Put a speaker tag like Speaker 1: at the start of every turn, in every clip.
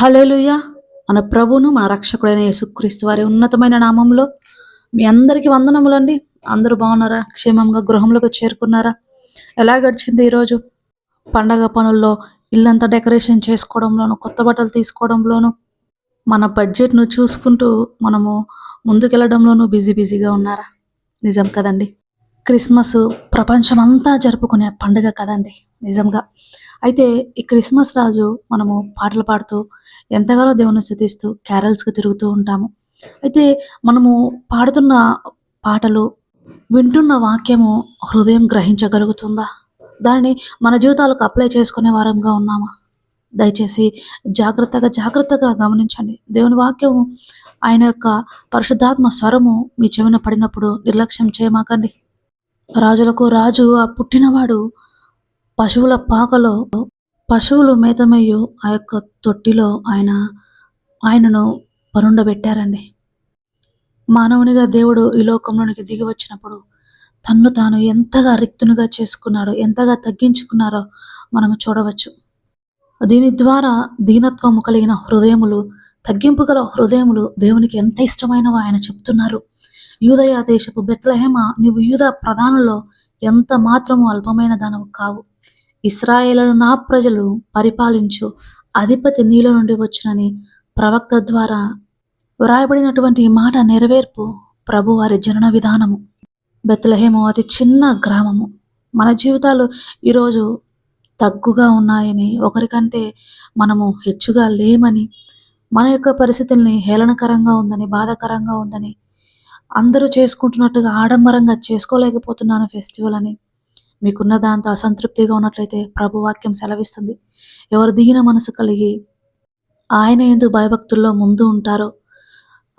Speaker 1: హల్లెలూయా. మన ప్రభువును మన రక్షకుడైన యేసుక్రీస్తు వారి ఉన్నతమైన నామంలో మీ అందరికీ వందనములండి. అందరూ బాగున్నారా? క్షేమంగా గృహంలోకి చేరుకున్నారా? ఎలా గడిచింది ఈరోజు? పండగ పనుల్లో ఇల్లంతా డెకరేషన్ చేసుకోవడంలోను కొత్త బట్టలు తీసుకోవడంలోను మన బడ్జెట్ను చూసుకుంటూ మనము ముందుకెళ్ళడంలోనూ బిజీ బిజీగా ఉన్నారా? నిజం కదండి. క్రిస్మస్ ప్రపంచమంతా జరుపుకునే పండుగ కదండి నిజంగా. అయితే ఈ క్రిస్మస్ రాజు మనము పాటలు పాడుతూ ఎంతగానో దేవుని స్థుతిస్తూ క్యారల్స్కి తిరుగుతూ ఉంటాము. అయితే మనము పాడుతున్న పాటలు వింటున్న వాక్యము హృదయం గ్రహించగలుగుతుందా? దానిని మన జీవితాలకు అప్లై చేసుకునే వారంగా ఉన్నామా? దయచేసి జాగ్రత్తగా జాగ్రత్తగా గమనించండి. దేవుని వాక్యము ఆయన యొక్క పరిశుద్ధాత్మ స్వరము మీ చెవిన పడినప్పుడు నిర్లక్ష్యం చేయమాకండి. రాజులకు రాజు ఆ పుట్టినవాడు పశువుల పాకలో పశువులు మేతమయ్యు ఆ యొక్క తొట్టిలో ఆయన ఆయనను పరుండబెట్టారండి. మానవునిగా దేవుడు ఈ లోకంలోనికి దిగి వచ్చినప్పుడు తన్ను తాను ఎంతగా రిక్తునిగా చేసుకున్నాడో ఎంతగా తగ్గించుకున్నారో మనము చూడవచ్చు. దీని ద్వారా దీనత్వము కలిగిన హృదయములు తగ్గింపు గల హృదయములు దేవునికి ఎంత ఇష్టమైనవో ఆయన చెప్తున్నారు. యూదయా దేశపు బెత్లహేమ నీవు యూద ప్రధానంలో ఎంత మాత్రము అల్పమైన దానవు కావు. ఇస్రాయేలను నా ప్రజలు పరిపాలించు అధిపతి నీలో నుండి వచ్చునని ప్రవక్త ద్వారా వ్రాయబడినటువంటి ఈ మాట నెరవేర్పు ప్రభు వారి జనన విధానము. బెత్లహేము అతి చిన్న గ్రామము. మన జీవితాలు ఈరోజు తగ్గుగా ఉన్నాయని ఒకరికంటే మనము హెచ్చుగా లేమని మన యొక్క పరిస్థితుల్ని హేళనకరంగా ఉందని బాధాకరంగా ఉందని అందరూ చేసుకుంటున్నట్టుగా ఆడంబరంగా చేసుకోలేకపోతున్నాను ఫెస్టివల్ అని. మీకున్న దాంతో అసంతృప్తిగా ఉన్నట్లయితే ప్రభు వాక్యం సెలవిస్తుంది. ఎవరు దీన మనసు కలిగి ఆయన ఎందు భయభక్తుల్లో ముందు ఉంటారో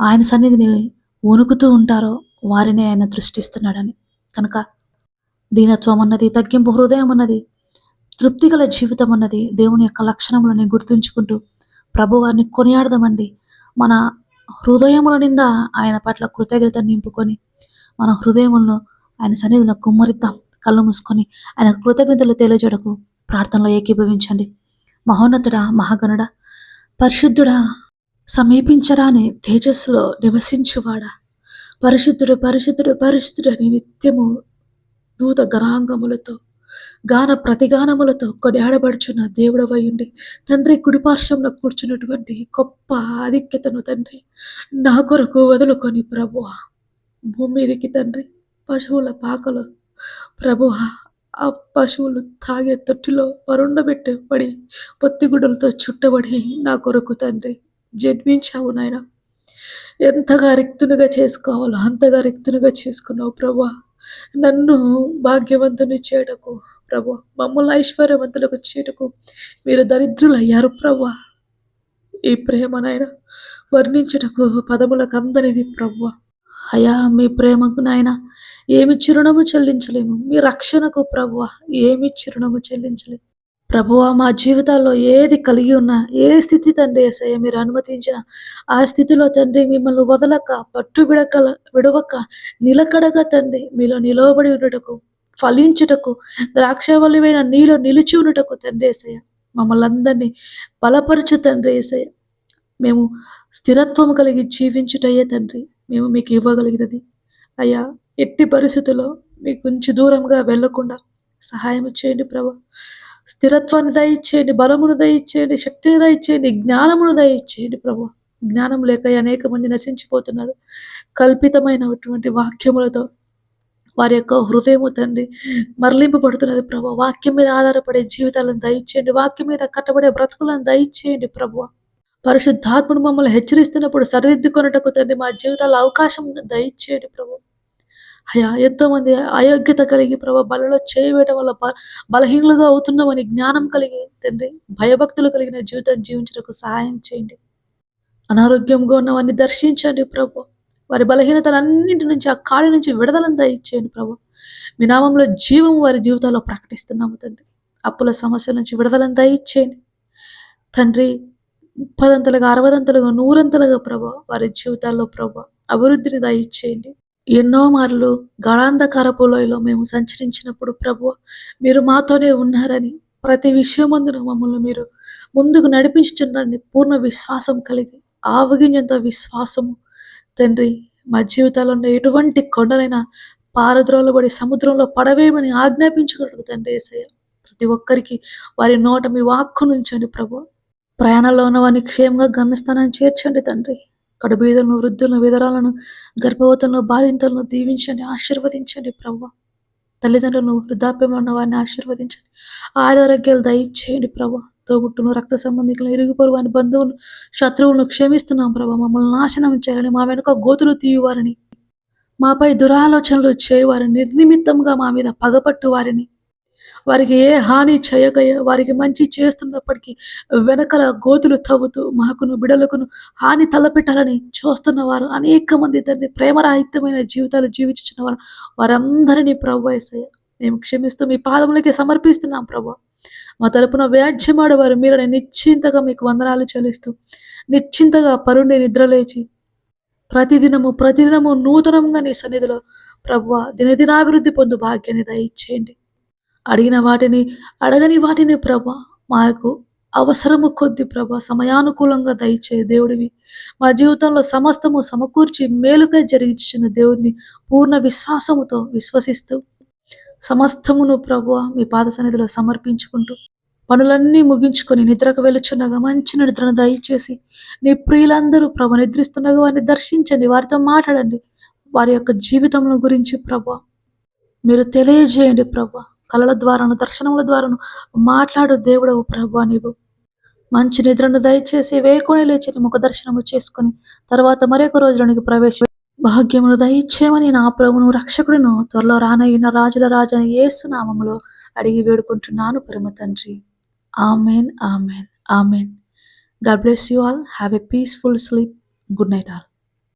Speaker 1: ఆయన సన్నిధిని వణుకుతూ ఉంటారో వారినే ఆయన దృష్టిస్తున్నాడని. కనుక దీనత్వం అన్నది తగ్గింపు హృదయం అన్నది తృప్తి గల జీవితం అన్నది దేవుని యొక్క లక్షణములని గుర్తుంచుకుంటూ ప్రభువారిని కొనియాడదామండి. మన హృదయముల నిండా ఆయన పట్ల కృతజ్ఞత నింపుకొని మన హృదయములను ఆయన సన్నిధిలో కుమ్మరిద్దాం కళ్ళు మూసుకొని ఆయన కృతజ్ఞతలు తెలియజేయడకు ప్రార్థనలో ఏకీభవించండి. మహోన్నతుడా మహాగణుడా పరిశుద్ధుడా సమీపించరాని తేజస్సులో నివసించువాడా. పరిశుద్ధుడు పరిశుద్ధుడు పరిశుద్ధుడు అని నిత్యము దూత గణాంగములతో గాన ప్రతిగానములతో కొనియాడబడుచున్న దేవుడు ఉండి తండ్రి కుడిపార్శ్వంలో కూర్చున్నటువంటి గొప్ప ఆధిక్యతను తండ్రి నా కొరకు వదులుకొని ప్రభు భూమి మీదకి తండ్రి పశువుల పాకలు ప్రభు ఆ పశువులు తాగే తొట్టిలో వరుండబెట్టి పడి చుట్టబడి నా కొరకు తండ్రి జన్మించావు నాయన. ఎంతగా రిక్తునిగా చేసుకోవాలో అంతగా రిక్తునిగా చేసుకున్నావు ప్రభా నన్ను భాగ్యవంతుని చేయటకు ప్రభు మమ్మల్ని ఐశ్వర్యవంతులకు చేయటకు మీరు దరిద్రులయ్యారు ప్రభు. ఈ ప్రేమ నాయన వర్ణించటకు పదములకు అందనిది ప్రభు. అయా మీ ప్రేమకు నాయన ఏమి చిరుణము చెల్లించలేము. మీ రక్షణకు ప్రభు ఏమి చిరుణము చెల్లించలేము. ప్రభువా మా జీవితాల్లో ఏది కలిగి ఉన్నా ఏ స్థితి తండ్రి ఏసయ్య మీరు అనుమతించిన ఆ స్థితిలో తండ్రి మిమ్మల్ని వదలక పట్టు విడక విడవక నిలకడగా తండ్రి మీలో నిలవబడి ఉండటకు ఫలించుటకు ద్రాక్షవల్లివైన నీలో నిలిచి ఉండటకు తండ్రి ఏసయ్య మమ్మల్ని అందరినీ బలపరచు తండ్రి ఏసయ్య. మేము స్థిరత్వం కలిగి జీవించుటయ్యే తండ్రి మేము మీకు ఇవ్వగలిగినది. అయ్యా ఎట్టి పరిస్థితుల్లో మీకు కొంచెం దూరంగా వెళ్ళకుండా సహాయం చేయండి ప్రభా. స్థిరత్వాన్ని దయచేయండి బలమును దయచేయండి శక్తిని దయచేయండి జ్ఞానమును దయచేయండి ప్రభు. జ్ఞానం లేక అనేక మంది నశించిపోతున్నారు. కల్పితమైనటువంటి వాక్యములతో వారి యొక్క హృదయము తండ్రి మరలింపబడుతున్నది ప్రభు. వాక్యం మీద ఆధారపడే జీవితాలను దయచేయండి వాక్యం మీద కట్టబడే బ్రతుకులను దయచేయండి ప్రభు. పరిశుద్ధాత్ముడు మమ్మల్ని హెచ్చరిస్తున్నప్పుడు సరిదిద్దుకొనుటకు తండ్రి మా జీవితాల అవకాశం దయచేయండి ప్రభు. అయా ఎంతో మంది అయోగ్యత కలిగి ప్రభా బలలో చేయవేయటం వల్ల బలహీనులుగా అవుతున్నామని జ్ఞానం కలిగి తండ్రి భయభక్తులు కలిగిన జీవితం జీవించడానికి సహాయం చేయండి. అనారోగ్యంగా ఉన్నవారిని దర్శించండి ప్రభు. వారి బలహీనతలన్నింటి నుంచి ఆ కాడి నుంచి విడుదలంతా ఇచ్చేయండి ప్రభు. మీ నామంలో జీవం వారి జీవితాల్లో ప్రకటిస్తున్నాము తండ్రి. అప్పుల సమస్య నుంచి విడుదలంతా ఇచ్చేయండి తండ్రి ముప్పదంతలుగా అరవదంతలుగా నూరంతలుగా ప్రభా వారి జీవితాల్లో ప్రభా అభివృద్ధిని దయచేయండి. ఎన్నో మార్లు గాఢాంధకారపు లోయలో మేము సంచరించినప్పుడు ప్రభు మీరు మాతోనే ఉన్నారని ప్రతి విషయమందున మమ్మల్ని మీరు ముందుకు నడిపించుచున్నారని పూర్ణ విశ్వాసం కలిగి ఆవగింజంత విశ్వాసము. తండ్రి మా జీవితాల్లో ఉన్న ఎటువంటి కొండలైనా పారద్రోలబడి సముద్రంలో పడవేయమని ఆజ్ఞాపించుకున్నాడు తండ్రి ఏసయ్య. ప్రతి ఒక్కరికి వారి నోట మీ వాక్కు నుంచండి ప్రభు ప్రయాణంలో ఉన్న వారిని క్షేమంగా గమ్యస్థానాన్ని చేర్చండి తండ్రి. కడుబీదలను వృద్ధులను విధరాలను గర్భవతులను బాలింతలను దీవించండి ఆశీర్వదించండి ప్రభు తల్లిదండ్రులను వృద్ధాప్యం ఉన్న వారిని ఆశీర్వదించండి. ఆరోగ్యాలు దయచేయండి ప్రభు తోబుట్టును రక్త సంబంధికులను ఇరుగు పొరుగు బంధువులను శత్రువులను క్షమిస్తున్నాం ప్రభు మమ్మల్ని నాశనం చేయాలని మా వెనుక గోతులు తీయువారని మాపై దురాలోచనలు చేయవారిని నిర్నిమిత్తంగా మా మీద పగపట్టు వారిని వారికి ఏ హాని చేయకయ వారికి మంచి చేస్తున్నప్పటికీ వెనకల గోతులు తవ్వుతూ మాకును బిడలకును హాని తలపెట్టాలని చూస్తున్న వారు అనేక మంది దాన్ని ప్రేమరాహిత్యమైన జీవితాలు జీవించిన వారు. వారందరినీ ప్రభు ఏసయ్య మేము క్షమిస్తూ మీ పాదములకి సమర్పిస్తున్నాం ప్రభు. మా తరపున వ్యాజ్యమాడేవారు మీరు నిశ్చింతగా మీకు వందనాలు చెల్లిస్తూ నిశ్చింతగా పరుండి నిద్రలేచి ప్రతిదినము ప్రతిదినము నూతనంగా నీ సన్నిధిలో ప్రభు దినదినాభివృద్ధి పొందు భాగ్యాన్ని దయచేయండి. అడిగిన వాటిని అడగని వాటిని ప్రభ మాకు అవసరము కొద్ది ప్రభ సమయానుకూలంగా దయచే దేవుడివి. మా జీవితంలో సమస్తము సమకూర్చి మేలుగా జరిగించిన దేవుడిని పూర్ణ విశ్వాసముతో విశ్వసిస్తూ సమస్తమును ప్రభు మీ పాద సన్నిధిలో సమర్పించుకుంటూ పనులన్నీ ముగించుకొని నిద్రకు వెలుచున్నగా మంచి నిద్రను దయచేసి నీ ప్రియులందరూ ప్రభు నిద్రిస్తున్నగా వారిని దర్శించండి వారితో మాట్లాడండి. వారి యొక్క జీవితంలో గురించి ప్రభు మీరు తెలియజేయండి ప్రభా. కళల ద్వారాను దర్శనముల ద్వారాను మాట్లాడు దేవుడవు ప్రభు నీవు. మంచి నిద్రను దయచేసి వేకుని లేచి ముఖ దర్శనము చేసుకుని తర్వాత మరొక రోజులోనికి ప్రవేశ భాగ్యమును దయచేయమని నా ప్రభును రక్షకుడును త్వరలో రానయ్యిన రాజుల రాజని ఏసునామములో అడిగి వేడుకుంటున్నాను పరమ తండ్రి. Amen amen amen. God bless you all. Have a peaceful sleep. Good night all.